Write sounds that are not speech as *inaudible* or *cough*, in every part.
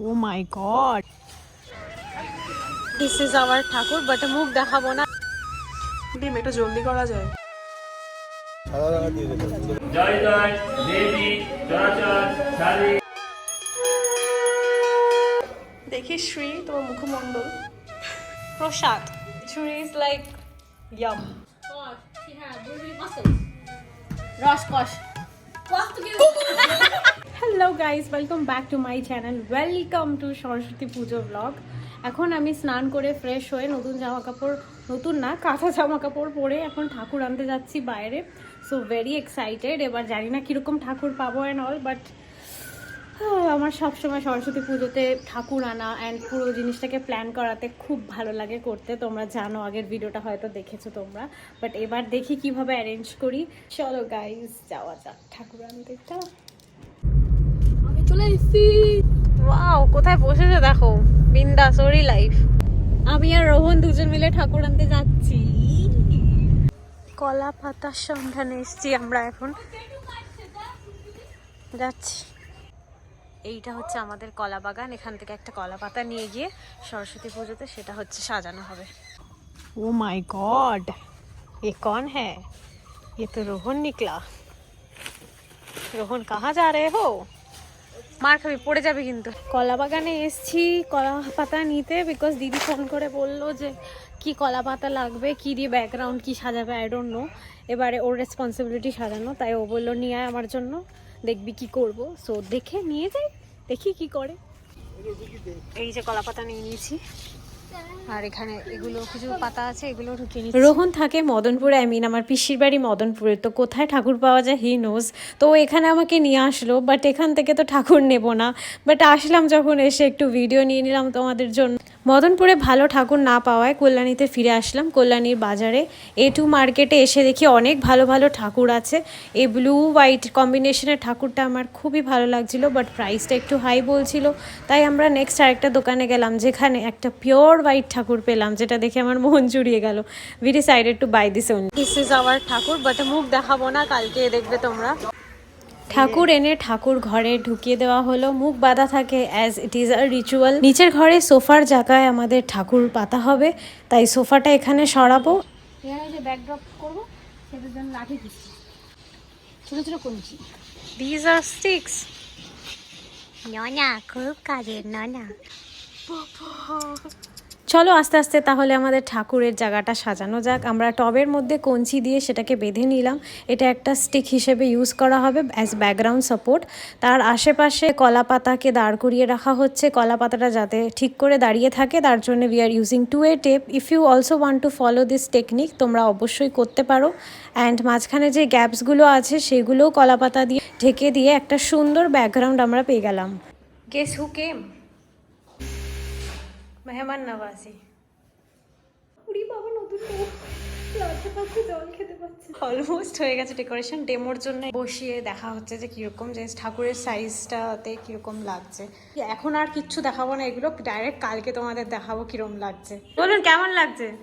O my god this is our thakur but মুখ দেখাবো না ডিম একটু জলদি করা যায় জয় জয় দেবী চরাচর দেখি শ্রী তোমার মুখমণ্ডল প্রসাদ ছুরি is like yum hello guys welcome back to my channel welcome to Saraswati Pujo blog এখন আমি স্নান করে ফ্রেশ হয়ে নতুন জামা কাপড় নতুন না কাঁথা জামা কাপড় পরে এখন ঠাকুর আনতে যাচ্ছি বাইরে। সো ভেরি এক্সাইটেড এবার জানি না কীরকম ঠাকুর পাবো অ্যান্ড অল বাট আমার সবসময় সরস্বতী পুজোতে ঠাকুর আনা অ্যান্ড পুরো জিনিসটাকে প্ল্যান করাতে খুব ভালো লাগে করতে। তোমরা জানো, আগের ভিডিওটা হয়তো দেখেছ তোমরা। বাট এবার দেখি কীভাবে অ্যারেঞ্জ করি। চলো গাইজ যাওয়া যাক। ঠাকুর আনতে চলো আমি চলে এসেছি ওয়াও কোথায় বসেছে দেখো বিন্দাস ওরই লাইফ আমি আর রোহন দুজন মিলে ঠাকুর আনতে যাচ্ছি কলা পাতার সন্ধানে এসেছি আমরা এখন যাচ্ছি এইটা হচ্ছে আমাদের কলা বাগান এখান থেকে একটা কলা পাতা নিয়ে গিয়ে সরস্বতী পুজোতে সেটা হচ্ছে সাজানো হবে ও মাই গড ये कौन है ये तो रोहन निकला रोहन कहाँ जा रहे हो মার খাবি পড়ে যাবে কিন্তু। কলা বাগানে এসছি কলা পাতা নিতে বিকজ দিদি ফোন করে বলল যে কি কলা পাতা লাগবে? কি দিয়ে ব্যাকগ্রাউন্ড কি সাজাবে? আই ডোন্ট নো এবারে ওর রেসপন্সিবিলিটি সাজানো তাই ও বলল নিয়ে আয় আমার জন্য দেখবি কি করব। সো দেখে নিয়ে যাই দেখি কি করে। এই যে কলা পাতা নিয়ে নিয়েছি। আর এখানে এগুলো কিছু পাতা আছে, এগুলো রোহন থাকে মদনপুরে আই মিন আমার পিসির বাড়ি মদনপুরে। তো কোথায় ঠাকুর পাওয়া যায়? হি নোজ তো এখানে আমাকে নিয়ে আসলো বাট এখান থেকে তো ঠাকুর নেব না। বাট আসলাম যখন, এসে একটু ভিডিও নিয়ে নিলাম তোমাদের জন্য। মদনপুরে ভালো ঠাকুর না পাওয়ায় কল্যাণীতে ফিরে আসলাম কল্যাণীর বাজারে। এ টু মার্কেটে এসে দেখি অনেক ভালো ভালো ঠাকুর আছে। এই ব্লু হোয়াইট কম্বিনেশনের ঠাকুরটা আমার খুবই ভালো লাগছিল বাট প্রাইসটা একটু হাই বলছিল। তাই আমরা নেক্সট আরেকটা দোকানে গেলাম, যেখানে একটা পিওর হোয়াইট ঠাকুর পেলাম, যেটা দেখে আমার মন জুড়িয়ে গেল। We decided to buy this one this is our thakur but মুখ দেখাবো না, কালকে দেখবে তোমরা। ঠাকুর এনে ঠাকুর ঘরে ঢুকিয়ে দেওয়া হলো। মুখ বাঁধা থাকে as it is a ritual নিচের ঘরে সোফার জায়গায় আমাদের ঠাকুর পাতা হবে। তাই সোফাটা এখানে সরাবো। এখানে যে ব্যাকড্রপ করব সেটার জন্য লাঠি দিচ্ছি ছোটো ছোটো কঞ্চি দিজ আর স্টিক্স ননা খুব কাজের ননা। চলো আস্তে আস্তে তাহলে আমাদের ঠাকুরের জায়গাটা সাজানো যাক। আমরা টবের মধ্যে কঞ্চি দিয়ে সেটাকে বেঁধে নিলাম। এটা একটা স্টিক হিসেবে ইউজ করা হবে অ্যাজ ব্যাকগ্রাউন্ড সাপোর্ট তার আশেপাশে কলা পাতাকে দাঁড় করিয়ে রাখা হচ্ছে। কলা পাতাটা যাতে ঠিক করে দাঁড়িয়ে থাকে, তার জন্য we are using to a tape if you also want to follow this technique তোমরা অবশ্যই করতে পারো। অ্যান্ড মাঝখানে যে গ্যাপসগুলো আছে, সেগুলোও কলা পাতা দিয়ে ঢেকে দিয়ে একটা সুন্দর ব্যাকগ্রাউন্ড আমরা পেয়ে গেলাম। গেস হু কেম মেহমান নওয়াজি উড়ি বাবা নতুন অলমোস্ট হয়ে গেছে ডেকোরেশন ডেমোর জন্য। বসিয়ে দেখা হচ্ছে যে কীরকম যে ঠাকুরের সাইজটাতে কীরকম লাগছে। এখন আর কিচ্ছু দেখাবো না এগুলো ডাইরেক্ট কালকে তোমাদের দেখাবো কীরকম লাগছে। বলুন কেমন লাগছে? *laughs*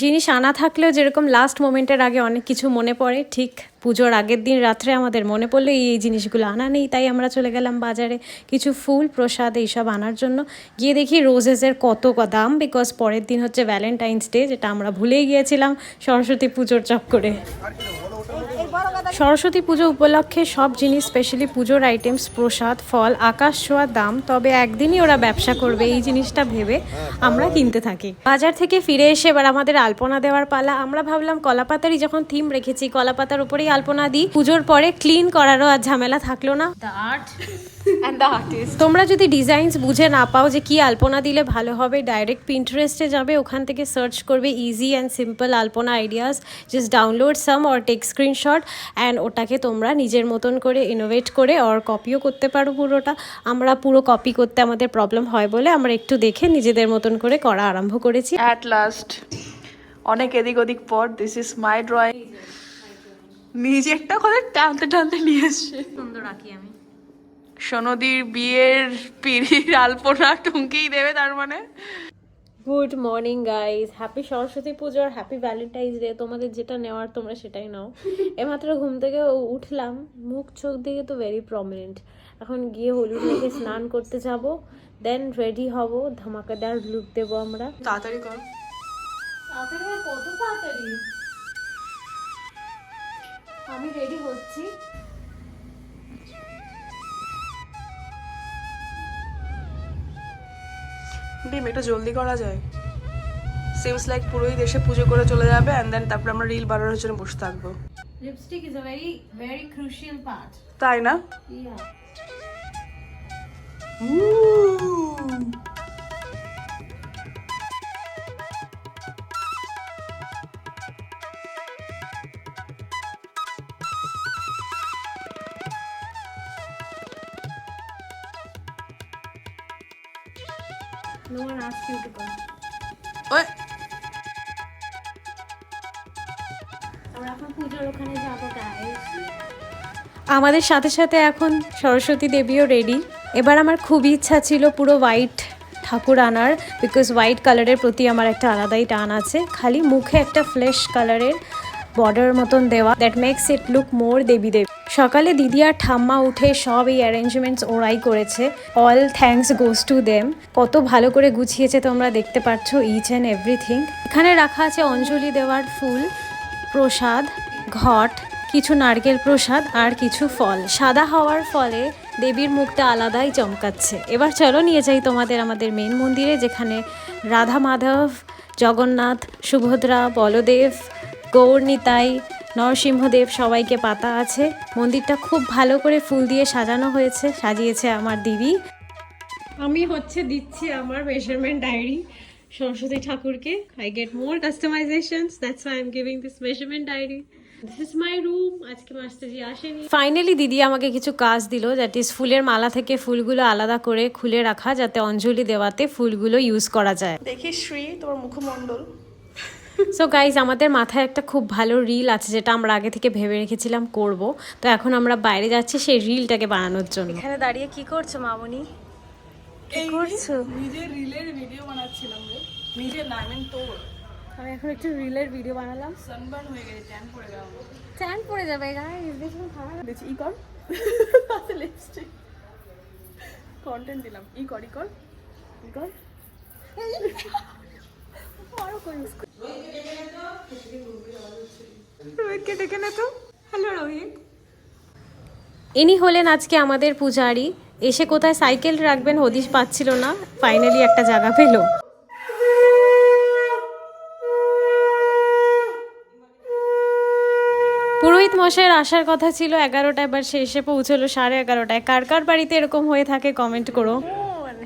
জিনিস আনা থাকলেও যেরকম লাস্ট মোমেন্টের আগে অনেক কিছু মনে পড়ে ঠিক পুজোর আগের দিন রাত্রে আমাদের মনে পড়ল, এই জিনিসগুলো আনা নেই। তাই আমরা চলে গেলাম বাজারে কিছু ফুল, প্রসাদ, এইসব আনার জন্য। গিয়ে দেখি রোজেসের কত দাম বিকজ পরের দিন হচ্ছে ভ্যালেন্টাইন্স ডে যেটা আমরা ভুলেই গিয়েছিলাম, সরস্বতী পুজোর চক্করে সরস্বতী পুজো উপলক্ষে সব জিনিস স্পেশালি পুজোর আইটেমস প্রসাদ, ফল, আকাশ ছোঁয়া দাম, তবে একদিনই ওরা ব্যবসা করবে, এই জিনিসটা ভেবে আমরা কিনতে থাকি। বাজার থেকে ফিরে এসে এবার আমাদের আলপনা দেওয়ার পালা। আমরা ভাবলাম কলাপাতারই যখন থিম রেখেছি, কলাপাতার উপরেই আলপনা দিই পুজোর পরে ক্লিন করারও আর ঝামেলা থাকল না। তোমরা যদি ডিজাইনস বুঝে না পাও যে কি আলপনা দিলে ভালো হবে ডাইরেক্ট পিন্টারেস্টে যাবে ওখান থেকে সার্চ করবে easy and simple alpana ideas just download some or take screenshot and ওটাকে তোমরা নিজের মতন করে ইনোভেট করে অর কপিও করতে পারো পুরোটা। আমরা পুরো কপি করতে আমাদের প্রবলেম হয় বলে আমরা একটু দেখে নিজেদের মতন করে করা আরম্ভ করেছি। অ্যাট লাস্ট অনেক এদিক ওদিক পর দিস ইজ মাই ড্রয়িং নিজে একটা করে টানতে টানতে নিয়ে এসছে। সুন্দর আঁকি আমি। সোনদির বিয়ের পিড়ির আলপনা টুঙ্কেই দেবে তার মানে। Good morning guys happy Saraswati Pujo আর হ্যাপি ভ্যালেন্টাইন্স ডে তোমাদের যেটা নেওয়ার তোমরা সেটাই নাও। এমাত্র ঘুম থেকে উঠলাম। মুখ চোখ দিকে তো ভেরি প্রমিনেন্ট এখন গিয়ে হলুদ মেখে স্নান করতে যাব। দেন রেডি হব। ধামাকাদার লুক দেবো আমরা। তাড়াতাড়ি কর। তাড়াতাড়ি কত তাড়াতাড়ি? আমি রেডি হচ্ছি। ডিম এটা জলদি করা যায়। সিমস লাইক পুরোই দেশে পুজো করে চলে যাবে অ্যান্ড দেন তারপর আমরা রিল বানানোর জন্য বসে থাকব। Lipstick is a very very crucial part তাই না? ইয়া ওই। আমরা এখন পুজোর ওখানে যাব আমাদের সাথে সাথে এখন সরস্বতী দেবীও রেডি এবার আমার খুবই ইচ্ছা ছিল পুরো হোয়াইট ঠাকুর আনার বিকজ হোয়াইট কালারের প্রতি আমার একটা আলাদাই টান আছে। খালি মুখে একটা ফ্লেশ কালারের বর্ডার মতন দেওয়া that makes it look more devi devi সকালে দিদি আর ঠাম্মা উঠে সব এই অ্যারেঞ্জমেন্টস ওরাই করেছে। All thanks goes to them কত ভালো করে গুছিয়েছে তোমরা দেখতে পাচ্ছ ইচ অ্যান্ড এভরিথিং এখানে রাখা আছে অঞ্জলি দেওয়ার ফুল, প্রসাদ, ঘট, কিছু নারকেল প্রসাদ আর কিছু ফল। সাদা হওয়ার ফলে দেবীর মুখটা আলাদাই চমকাচ্ছে। এবার চলো নিয়ে যাই তোমাদের আমাদের মেন মন্দিরে, যেখানে রাধা মাধব, জগন্নাথ, সুভদ্রা, বলদেব, গৌর, নিতাই নরসিংহদেব সবাইকে পাতা আছে। মন্দিরটা খুব ভালো করে ফুল দিয়ে সাজানো হয়েছে, সাজিয়েছে আমার দিদি। আমি হচ্ছে দিচ্ছি আমার মেজারমেন্ট ডায়েরি সরস্বতী ঠাকুরকে। I get more customisations that's I am giving this measurement diary finally দিদি আমাকে কিছু কাজ দিল দ্যাট ফুলের মালা থেকে ফুলগুলো আলাদা করে খুলে রাখা, যাতে অঞ্জলি দেওয়াতে ফুলগুলো ইউজ করা যায়। দেখি শ্রী, তোমার মুখমণ্ডল। সো গাইজ আমাদের মাথায় একটা খুব ভালো রিল আছে যেটা আমরা আগে থেকে ভেবে রেখেছিলাম করব। তো এখন আমরা বাইরে যাচ্ছি সেই রিলটাকে বানানোর জন্য। এখানে দাঁড়িয়ে কি করছ মামুনি? কি করছ? নিজের রিলের ভিডিও বানাচ্ছিলাম রে। নিজের না তোর। আমি এখন একটু রিলের ভিডিও বানালাম। সানবার্ন হয়ে গেছে ট্যান পড়ে গেল। স্ট্যান্ড পড়ে যাবে গাইজ দেখুন খারাপ। দেখছি ই কর। লিপস্টিক কন্টেন্ট দিলাম। ই কর ই কর। ই কর। রোহিতকে ডেকে নে তো। হ্যালো রোহিত। ইনি হলেন আজকে আমাদের পূজারি। এসে কোথায় সাইকেল রাখবেন হদিশ পাচ্ছিল না ফাইনালি একটা জায়গা পেল। পুরোহিত মশাইয়ের আসার কথা ছিল এগারোটায় এবার সে এসে পৌঁছলো সাড়ে এগারোটায়। কার কার বাড়িতে এরকম হয়ে থাকে কমেন্ট করো।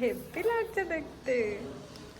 হেভি লাগছে দেখতে।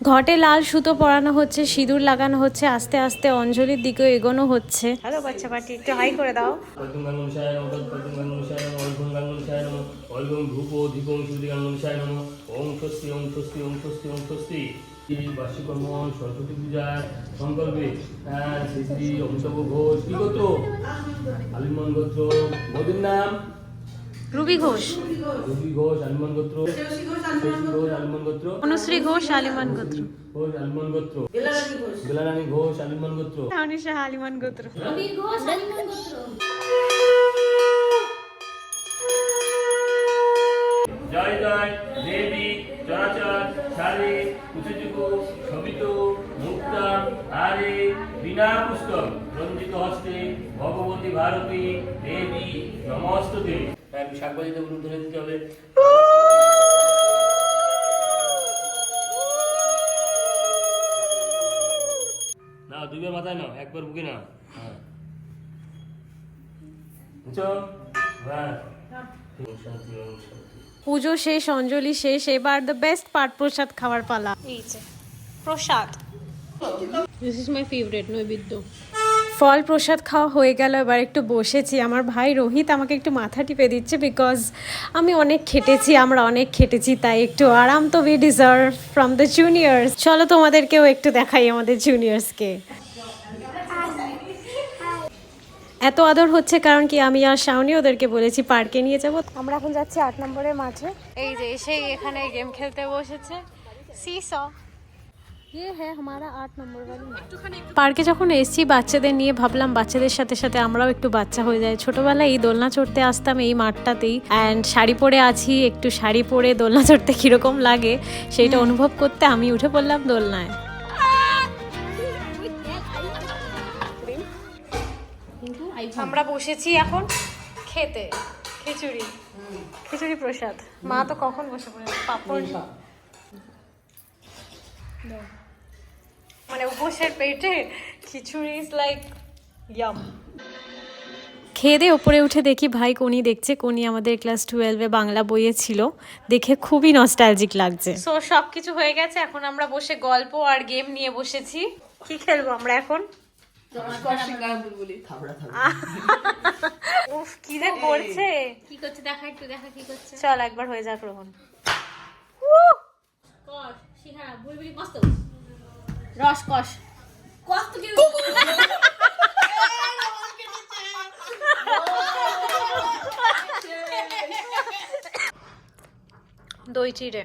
ঘটে লাল সুতো পরানো হচ্ছে সিঁদুর লাগানো হচ্ছে আস্তে আস্তে অঞ্জলির দিকেও এগোনো হচ্ছে। হ্যালো বাচ্চা পাটি একটু হাই করে দাও। স্বস্তি স্বস্তি স্বস্তি স্বস্তি সরস্বতী পূজার সংকল্পে শ্রী অমিতাভ ঘোষ কি গোত্র আলিমন গোত্র মোদীর নাম রুবি ঘোষ। রবি ঘোষ আলিমন গোত্র। ঘোষ আলিমন গোত্র। অনুশ্রী ঘোষ আলিমান গোত্র। ঘোষ আলিমন গোত্র। বেলারানী ঘোষ। আলিমন গোত্র। অনিশা আলিমান গোত্র। জয় জয় দেবী চরাচর সারে কুচুচুকু সবিত মুক্তা আরে বিনা পুস্তক রঞ্জিত হস্তে ভগবতী ভারতী দেবী নমস্ততে। হ্যাঁ শাকবাজিতে হলুদ ধরে দিতে হবে। না দুইবার মাথায় নাও একবার বুকে নাও। হ্যাঁ। হ্যাঁ। পুজো শেষ অঞ্জলি শেষ এবার দ্য বেস্ট পাট প্রসাদ খাওয়ার পালা। এই যে প্রসাদ। This is my favourite naivedya. ফল প্রসাদ খাওয়া হয়ে গেল এবার একটু বসেছি। আমার ভাই রোহিত আমাকে একটু মাথা টিপে দিচ্ছে বিকজ আমি অনেক খেটেছি আমরা অনেক খেটেছি তাই একটু আরাম তো we deserve from the juniors চলো তোমাদেরকেও একটু দেখাই আমাদের জুনিয়র্সকে এত আদর হচ্ছে কারণ কি আমি আর শাওনি ওদেরকে বলেছি পার্কে নিয়ে যাব। আমরা এখন যাচ্ছি আট নম্বরের মাঠে। এই যে এসেই এখানে গেম খেলতে বসেছে। সি স পার্কে যখন এসেছি বাচ্চাদের নিয়ে ভাবলাম বাচ্চাদের সাথে সাথে আমরাও একটু বাচ্চা হয়ে যায় ছোটবেলায় এই দোলনা চড়তে আসতাম এই মাঠটাতেই। অ্যান্ড শাড়ি পরে আছি একটু শাড়ি পরে দোলনা চড়তে কীরকম লাগে সেইটা অনুভব করতে আমি উঠে পড়লাম দোলনায়। আমরা বসেছি এখন খেতে খিচুড়ি খিচুড়ি প্রসাদ। মা তো কখন বসে পড়েছে? পাপড়। মানে উপোসের পেটে খিচুড়ি ইজ লাইক ইয়াম খেয়ে দিয়ে ওপরে উঠে দেখি ভাই কোনি দেখছে। কোনি আমাদের ক্লাস টুয়েলভে বাংলা বইয়ে ছিল। দেখে খুবই নস্টালজিক লাগছে। সো সব কিছু হয়ে গেছে। এখন আমরা বসে গল্প আর গেম নিয়ে বসেছি। কি খেলব আমরা এখন? *laughs* উফ কি যে করছে। কি করছে? দেখা একটু দেখা কি করছে। চল একবার হয়ে যাক রোহন। কষ শিহারা বুলবুলি মস্ত। রস কষ কষ তো কি দই চিড়ে।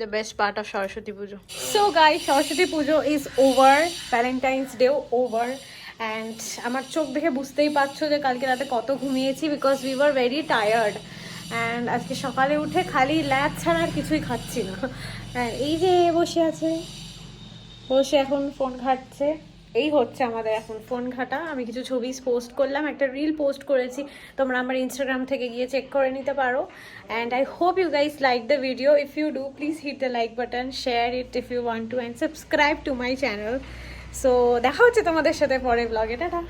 The best part of Saraswati Pujo so guy Saraswati Pujo is over Valentine's ডেও over and আমার চোখ দেখে বুঝতেই পারছ যে কালকে রাতে কত ঘুমিয়েছি because we were very tired and আজকে সকালে উঠে খালি ল্যাব ছাড়া আর কিছুই খাচ্ছি না। এই যে বসে আছে। বসে এখন ফোন ঘাটছে। এই হচ্ছে আমাদের এখন ফোন ঘাটা। আমি কিছু ছবি পোস্ট করলাম, একটা রিল পোস্ট করেছি। তোমরা আমার ইনস্টাগ্রাম থেকে গিয়ে চেক করে নিতে পারো। And I hope you guys like the video if you do please hit the like button share it if you want to and subscribe to my channel so দেখা হচ্ছে তোমাদের সাথে পরে ব্লগে টাটা।